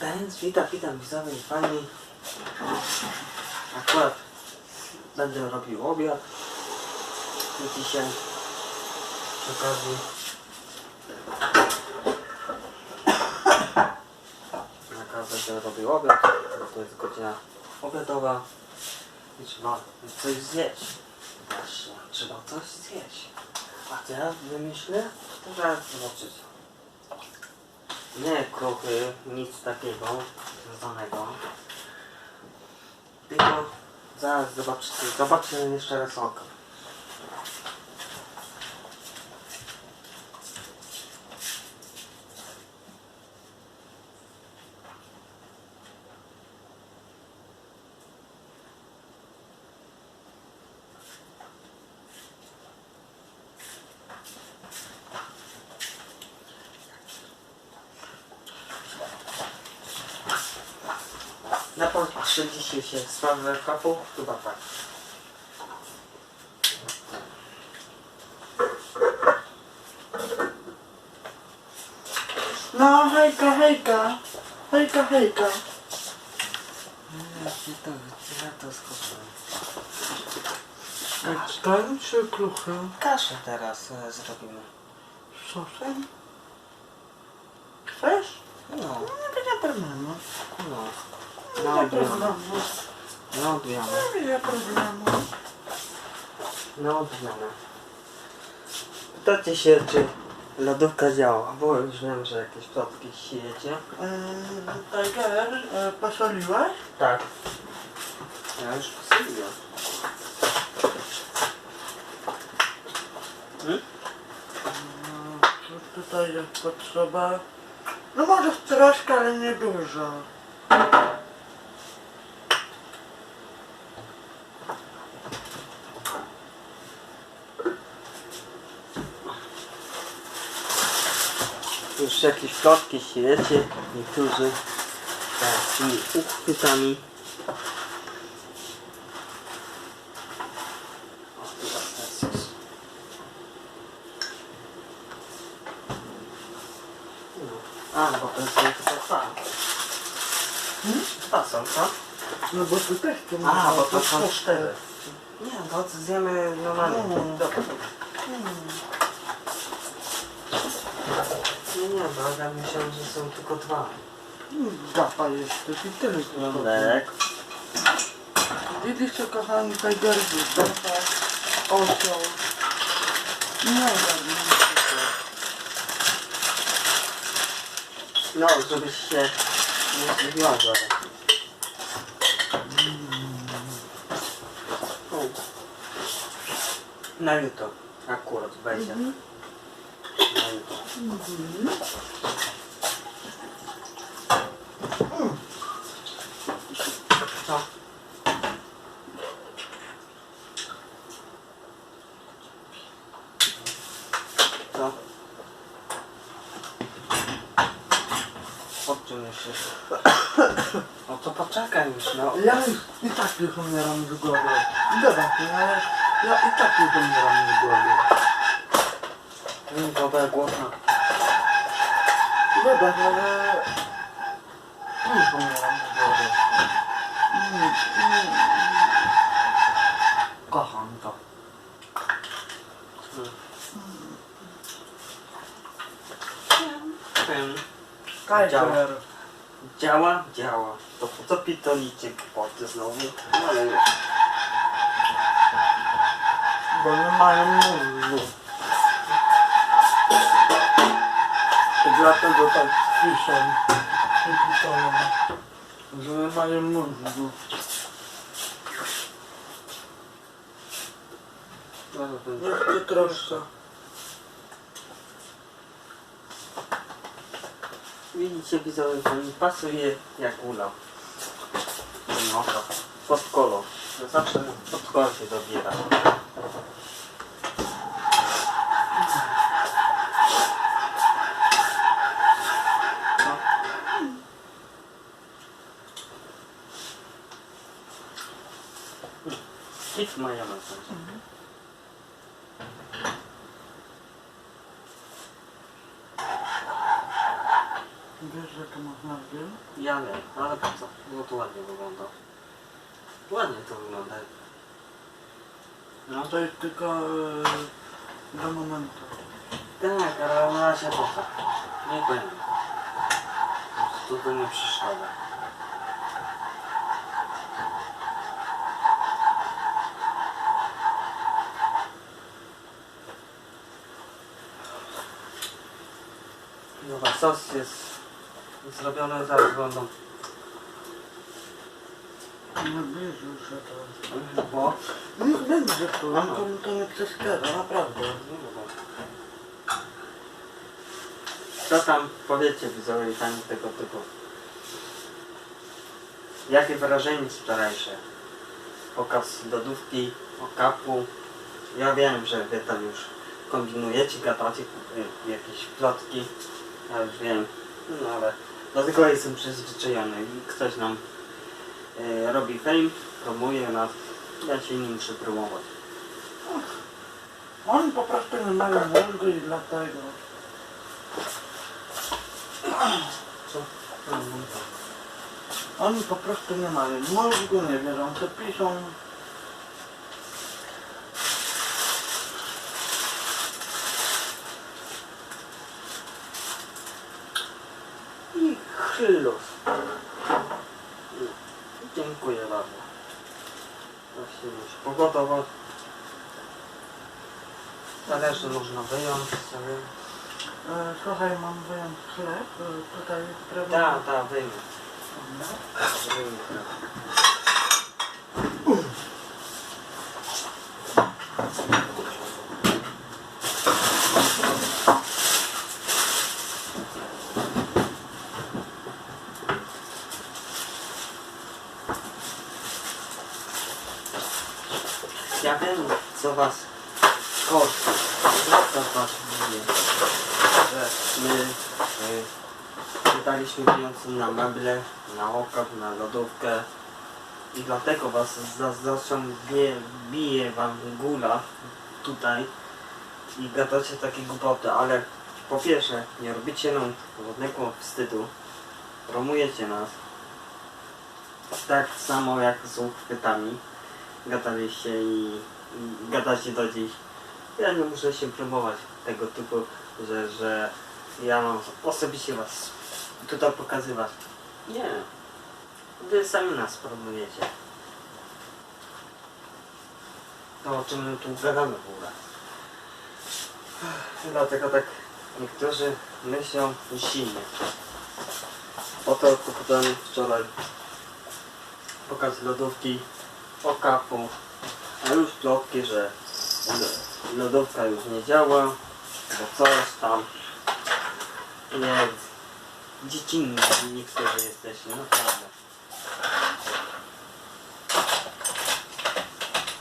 Więc witam, witam widzowie i fani. Akurat będę robił obiad. I dzisiaj przy okazji będę robił obiad, bo to jest godzina obiadowa i trzeba coś zjeść. Właśnie, trzeba coś zjeść. A ja wymyślę? To zaraz zobaczycie. Nie kruchy, nic takiego związanego. Tylko zaraz zobaczycie, zobaczcie jeszcze raz oko. Napatrzyliście się w sprawę kapu? Chyba tak. No, hejka, hejka. Hejka, hejka. Ja to, ja to schowałem. Ten czy kruchy? Kaszę teraz e, zrobimy. Z sosem? Chcesz? No, No, nie będzie problemu. no. No, będzie odbijamy. problemu. No, problemu. No, odbijamy. Pytacie się, czy lodówka działa, bo już wiem, że jakieś plotki siejecie. Yy, Tiger, e, posoliłeś? Tak. Ja już posłucham. Hmm? No, tutaj jest potrzeba? No może troszkę, ale nie dużo. Plotki siejecie, niektórzy tak, tymi uchwytami. No. A, bo to jest tylko dwa. Hmm? Dwa są, co? No bo tu też tu A, bo to są cztery. Nie, to zjemy normalnie. Mm. Dobra. Bo ja myślałem, że są tylko dwa. Gapa jesteś i tyle. Lek. Widzicie kochani Tigerzy, gapa, osioł. Nie wiem, No, żebyś się nie zaraz. O. Na jutro akurat wejdzie. Mhm. Na jutro. Co? Co? O czym jeszcze? No to poczekaj już, no. Ja i tak już umieram z głowy. Dobra, ale ja i tak już umieram z głowy. Mm, Dobra, głodna. Dobra, ale już umieram z głowy. Mm, mm. Kocham to. Hmm. Tiger. Działa? Działa. To po co pitolicie głupoty znowu? No ale już. Bo nie mają To dlatego tak piszą. Piszą, że nie mają mózgu. Jeszcze troszkę. Widzicie widzowie, to mi pasuje jak ula. No, pod kolor. No Zawsze pod kolor się dobiera. Hit majonez. Wiesz, że to można wziąć? Ja wiem, ale po co? No to ładnie wygląda. Ładnie to wygląda. No to jest tylko e, do momentu. Tak, ale na razie po co? Nie będę. To to nie przeszkadza. Sos jest zrobiony, zaraz będą. Nie bierz już że to. Bo? Nie wiem, że to, to, to nie przeszkadza, naprawdę. Co tam powiecie widzowie tam tego typu? Jakie wrażenie wczorajsze? Pokaz lodówki, okapu. Ja wiem, że wy tam już kombinujecie, gadacie jakieś plotki. Ja już wiem, no ale do tego jestem przyzwyczajony ktoś nam y, robi fame, promuje nas. Ja się nie muszę promować. Oni po prostu nie mają mózgu i dlatego. Co? Oni po prostu nie mają mózgu, nie wiedzą co piszą. I chlus. Dziękuję bardzo. Właśnie już pogotować. Zależy można wyjąć sobie. E, słuchaj, mam wyjąć chleb, e, tutaj. Tak, tak, wyjmę. Wyjmę chleb. Ja wiem, co was kosztuje. Co was mówię. Że my y, wydaliśmy pieniądze na meble, na okap, na lodówkę. I dlatego was za, zawsze bije, bije wam gula tutaj i gadacie takie głupoty, ale po pierwsze nie robicie nam żadnego wstydu, promujecie nas tak samo jak z uchwytami gadaliście i, i gadacie do dziś. Ja nie muszę się promować tego typu, że, że ja mam osobiście was tutaj pokazywać. Nie. Wy sami nas promujecie. To o czym my tu gadamy w ogóle. Dlatego tak niektórzy myślą silnie. Oto kupowałem wczoraj pokaz lodówki okapu, a już plotki, że lo- lodówka już nie działa, bo coś tam. Nie, dziecinni niektórzy jesteście, naprawdę.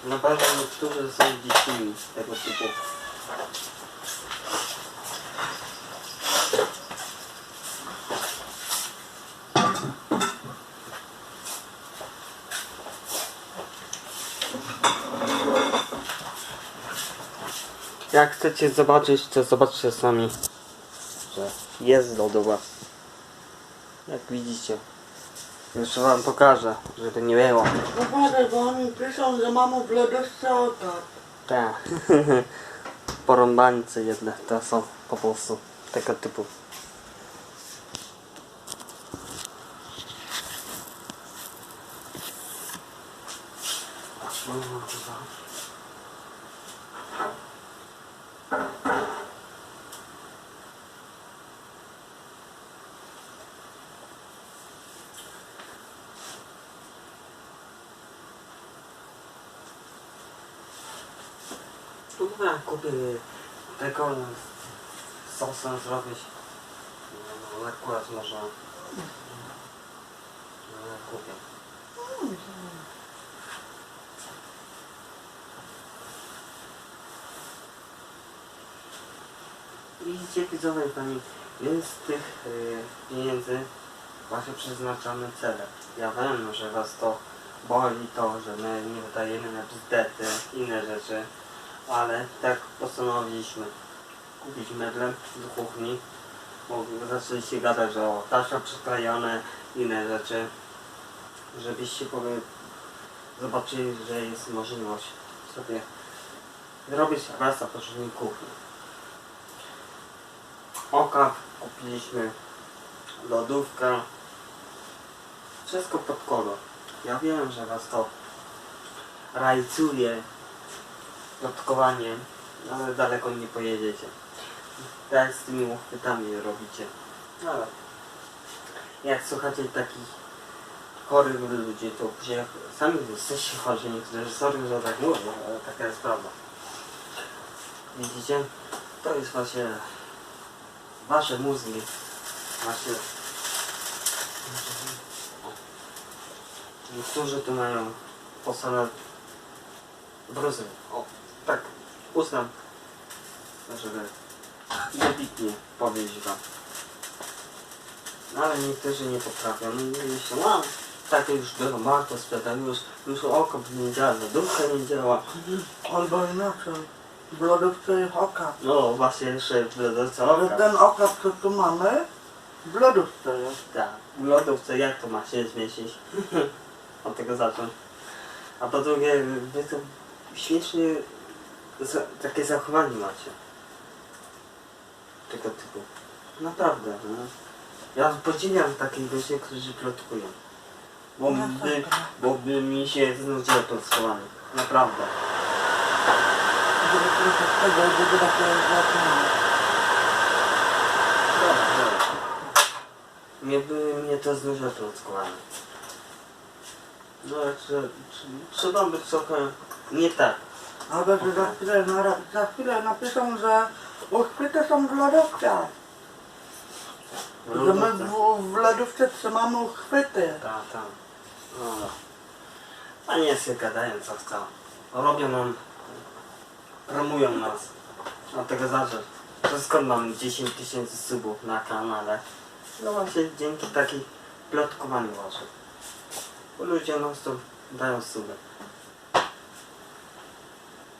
Naprawdę niektórzy są dziecinni tego typu. Jak chcecie zobaczyć, to zobaczcie sami, że jest lodowa. Jak widzicie. Jeszcze wam pokażę, żeby nie było. Uważaj, bo oni piszą, że mamy w lodówce okap. Tak. Porąbańce jedne to są po prostu tego typu. Chyba kupię z sosem zrobić. No, akurat można. No, kupię. Widzicie widzowie pani, więc z tych y, pieniędzy właśnie przeznaczamy cele. Ja wiem, że was to boli to, że my nie wydajemy na bzdety, inne rzeczy, ale tak postanowiliśmy kupić meble do kuchni, bo zaczęliście gadać o taśma przyklejone, inne rzeczy, żebyście powie, zobaczyli, że jest możliwość sobie zrobić raz, a później kuchnię. Okaw kupiliśmy, lodówka, wszystko pod kolor. Ja wiem, że was to rajcuje plotkowaniem, ale daleko nie pojedziecie. Tak z tymi uchwytami robicie. Ale jak słuchacie takich chorych ludzi, to później sami jesteście chorzy, niektórzy sorry, że tak mówię, ale taka jest prawda. Widzicie? To jest właśnie wasze mózgi, wasze... Niektórzy tu mają posane bruzy. O, tak, uznam, żeby dobitnie powiedzieć wam. No ale niektórzy nie potrafią. Myślą, a takie już było, Marta sprzeda, już, już oko nie działa, lodówka nie działa. Albo inaczej. Jest okap. No właśnie jeszcze w lodówce Ale oka. ten okap, co tu mamy, w lodówce jest. Tak, w lodówce jak to ma się zmieścić? Od tego zacząć. A po drugie, wy to śmiesznie za, takie zachowanie macie. Tego typu. Naprawdę. No. Ja podziwiam takich ludzi, którzy plotkują. Bo, No by, tak. bo by mi się znudziło plotkowanie. Naprawdę. Żeby trochę z tego, żeby takie dobra. Mnie by mnie to znudziło plotkowanie. No, trzeba być trochę nie tak. Ale że za chwilę, na, za chwilę napiszą, że uchwyty są w lodówce. Że my w, w lodówce trzymamy uchwyty. Tak, tak. No. A nie sobie gadają co chcą. Robią nam, promują nas. Od tego zawsze. To skąd mam 10 tysięcy subów na kanale? No właśnie dzięki takiej plotkowaniu waszych. Bo ludzie to dają suby.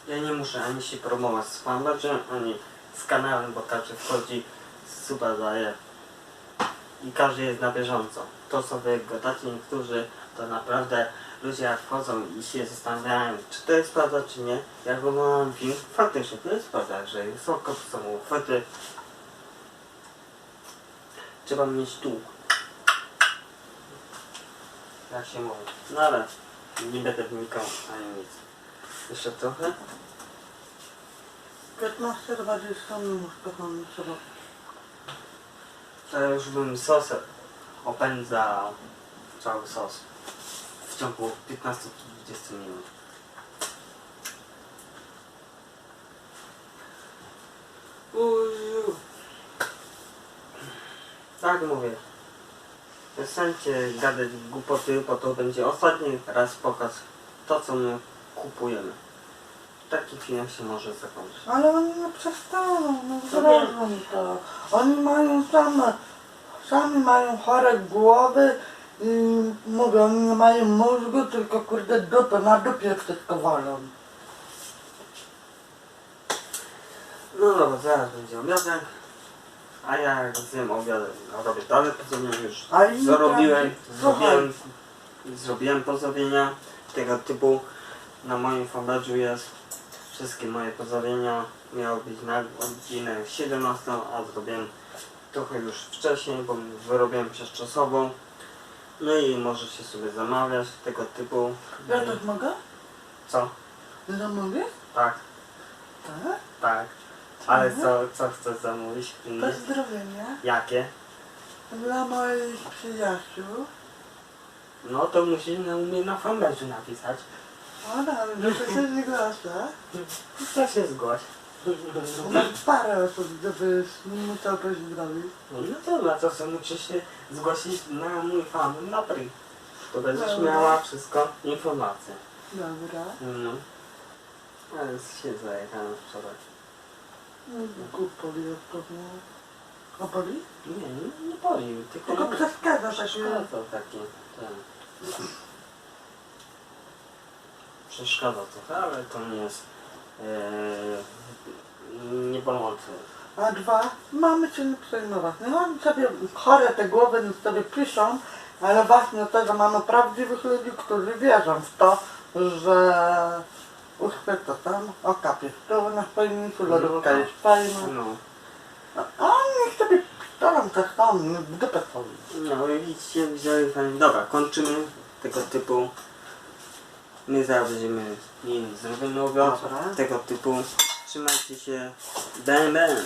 Ja nie muszę ani się promować z fanpage'em, ani z kanałem, bo każdy wchodzi, suba daje i każdy jest na bieżąco. To co wy gadacie niektórzy, to naprawdę ludzie jak wchodzą i się zastanawiają, czy to jest prawda, czy nie. Jak oglądam film, faktycznie to jest prawda, że kopy, są uchwyty. Trzeba mieć tu. Jak się mówi. No ale nie będę wnikał ani nic. Jeszcze trochę? 15-20 minut kochany trzeba. To już bym sosem opędzał cały sos w ciągu 15-20 minut. Uju. Tak mówię. Przestańcie gadać głupoty, bo to będzie ostatni raz pokaz to, co my kupujemy. Taki film się może zakończyć. Ale oni nie przestaną, no zrobią to. Oni mają same, sami mają chore głowy i mówię, oni nie mają mózgu, tylko kurde dupę, na dupie wszystko walą. No dobra, zaraz będzie obiadek. A ja jak zjem obiadek, no robię dalej pozdrowienia już. A inni Zrobiłem, zrobiłem, zrobiłem pozdrowienia tego typu. Na moim fanpage'u jest wszystkie moje pozdrowienia. Miało być na godzinę 17, a zrobiłem trochę już wcześniej, bo wyrobiłem przez czasową. No i możecie sobie zamawiać tego typu. Ja też mogę? Co? Zamówię? Tak, Tak. tak. Ale co, co chcesz zamówić? Pozdrowienia Jakie? dla moich przyjaciół. No to musisz na mnie na fanpage'u napisać. O, dobrze, to się zgłasza. To się zgłoś. Mam parę osób, żeby musiał coś zrobić. No to na co sobie musisz się zgłosić na mój fan na pri. To będziesz Dobra. miała wszystko informacje. Dobra. No. Ale się zajechałem wczoraj. Głupio jest to, no. A boli? Nie, nie, nie boli, tylko, Tylko przeszkadza takie. przeszkadza taki. Ten. Przeszkadza trochę, ale to nie jest e, nie bolące. A dwa, mamy się nie przejmować. No oni sobie chore te głowy niech sobie piszą, ale właśnie to, że mamy prawdziwych ludzi, którzy wierzą w to, że uchwyta tam, okapie tył na choinniku, lodówka No. jest fajna. No. A oni niech sobie piszą też tam, w dupę sobie. No i widzicie, fajnie. Dobra, kończymy tego typu. My zaraz będziemy mieli zrobimy obiad Dobra. tego typu. Trzymajcie się. Bam, bam.